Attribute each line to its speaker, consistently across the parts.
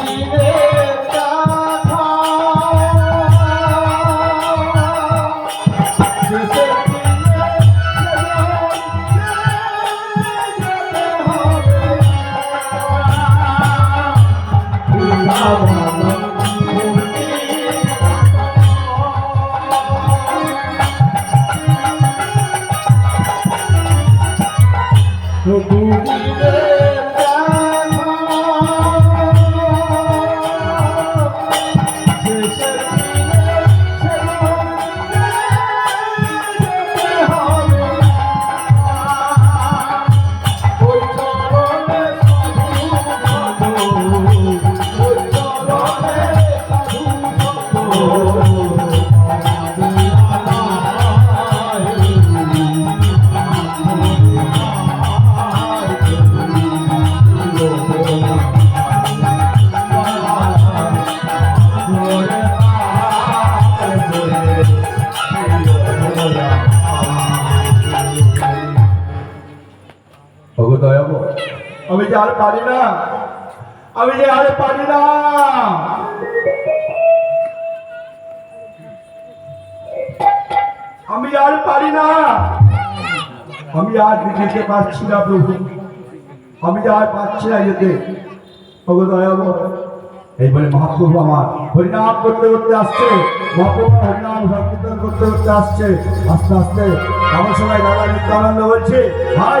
Speaker 1: Amen.
Speaker 2: আমি যে আর পারি না আমি যে আর পারি না আমি আর পারি না আমি আর যেতে পারছি না প্রভু আমি আর পারছি না যেতে এই বলে মহাপ্রভু আমার হরিনাম করতে করতে আসছে মহাপ্রভু হরিনাম সংকীর্তন করতে করতে আসছে আস্তে আস্তে আমার সময় দাদা নিত্যানন্দ বলছে ভাই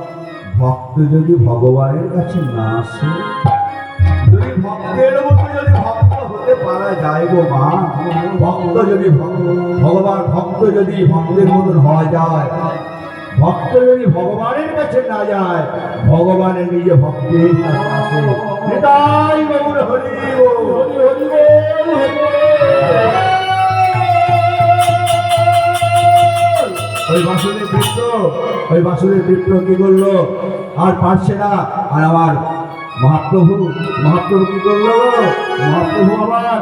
Speaker 2: ভক্ত যদি ভগবানের কাছে না আসে যদি ভক্তের মতো যদি ভক্ত হতে পারা যায় গো মা ভক্ত যদি ভগবান ভক্ত যদি ভক্তের মতন হওয়া যায় ভক্ত যদি ভগবানের কাছে না যায় ভগবানের নিজে ভক্তের কাছে আসে নেতাই বাবুর হরি হরি হরি ওই বাসুদের পিত্র ওই বাসুদের পিত্র কি করলো আর পারছে না আর আমার মহাপ্রভু মহাপ্রভু কি করলো মহাপ্রভু আমার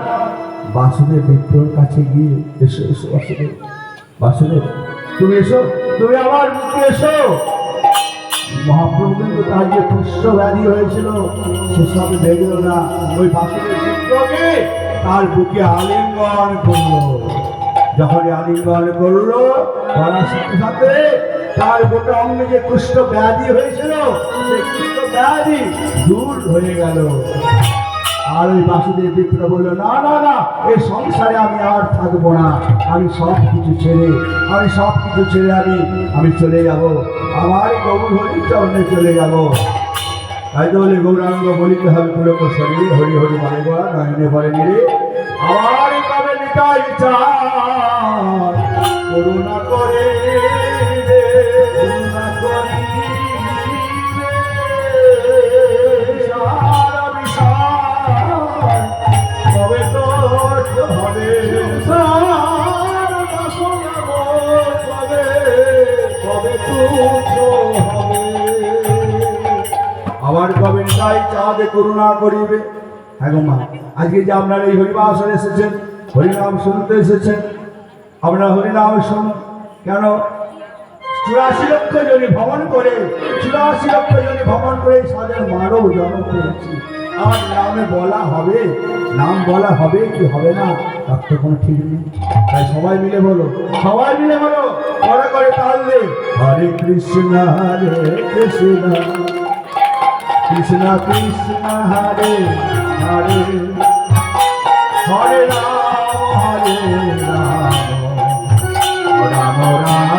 Speaker 2: বাসুদেব বিপ্রর কাছে গিয়ে এসো এসো বাসুদেব বাসুদেব তুমি এসো তুমি আমার মুখে এসো মহাপ্রভু কিন্তু তার যে পুষ্য ব্যাধি হয়েছিল সেসব দেখল না ওই বাসুদেব বিপ্রকে তার বুকে আলিঙ্গন করলো যখন আলিঙ্গন করলো সাথে সাথে তার গোটা অঙ্গে যে কুষ্ঠ ব্যাধি হয়েছিল সেই কুষ্ঠ ব্যাধি দূর হয়ে গেল আর ওই বাসুদেব বিপ্র বললো না না না এই সংসারে আমি আর থাকবো না আমি সব কিছু ছেড়ে আমি সব কিছু ছেড়ে আমি আমি চলে যাব আমার গৌর হরির চরণে চলে যাব তাই তো বলে গৌরাঙ্গ বলিতে হবে পুরো শরীর হরি হরি মনে গোড়া নয়নে ভরে নিরে আমার তবে নিতাই চা করুণা করে আবার কবে তাই চাঁদে করুণা করিবে হ্যাঁ আজকে যে আপনারা এই হরিবাসন এসেছেন হরিনাম শুনতে এসেছেন আপনারা হরিনাম শুনুন কেন চুরাশি লক্ষ জনে ভ্রমণ করে চুরাশি লক্ষ জনে ভ্রমণ করে সাদের মানব জন্ম করেছি আমার নামে বলা হবে নাম বলা হবে কি হবে না তার তো কোনো ঠিক নেই তাই সবাই মিলে বলো সবাই মিলে বলো বড় করে তাহলে
Speaker 1: হরে কৃষ্ণ হরে কৃষ্ণ কৃষ্ণ কৃষ্ণ হরে হরে হরে রাম হরে রাম রাম রাম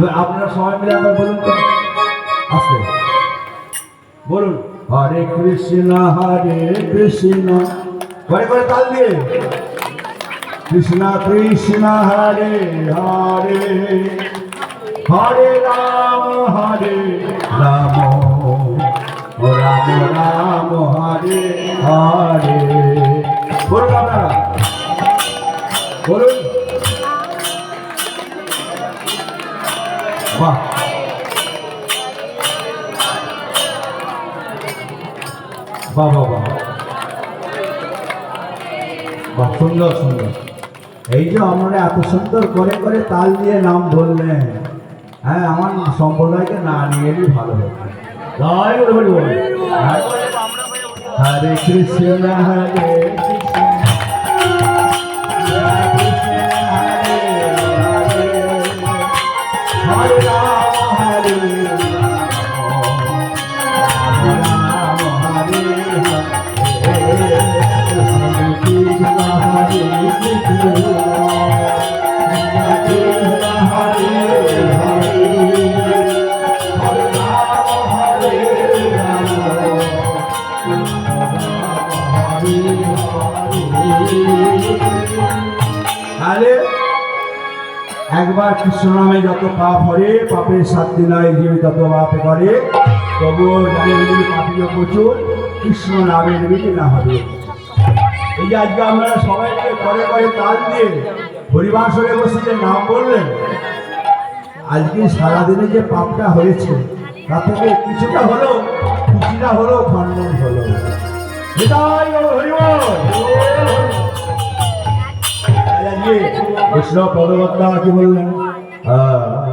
Speaker 2: এবার আপনারা সবাই মিলে একবার বলুন তো আসতে বলুন হরে কৃষ্ণ হরে কৃষ্ণ করে করে তাল দিয়ে কৃষ্ণ কৃষ্ণ হরে হরে হরে রাম হরে রাম রাম রাম হরে হরে বলুন আপনারা বলুন বাবা বাবা বা সুন্দর সুন্দর এই যে আপনারা এত সুন্দর করে করে তাল দিয়ে নাম ধরলেন হ্যাঁ আমার সম্প্রদায়কে না নিয়েই ভালো হবে হ্যাঁ,
Speaker 1: হরে কৃষ্ণ হরে কৃষ্ণ
Speaker 2: তাহলে একবার কৃষ্ণ নামে যত পা হরে পাপের শান্তি নয় জীবে তত পাপ করে তবুও জানে নিজের পাপিও প্রচুর কৃষ্ণ নামে কি না হবে এই যে আজকে আমরা সবাইকে করে করে তাল দিয়ে হরিবাসরে বসে যে নাম বললেন আজকে সারাদিনে যে পাপটা হয়েছে তা থেকে কিছুটা হলো কিছুটা হলো খন্ডন হলো হরিবল বৈষ্ণব পদবত্তা কি বললেন হ্যাঁ, হ্যাঁ।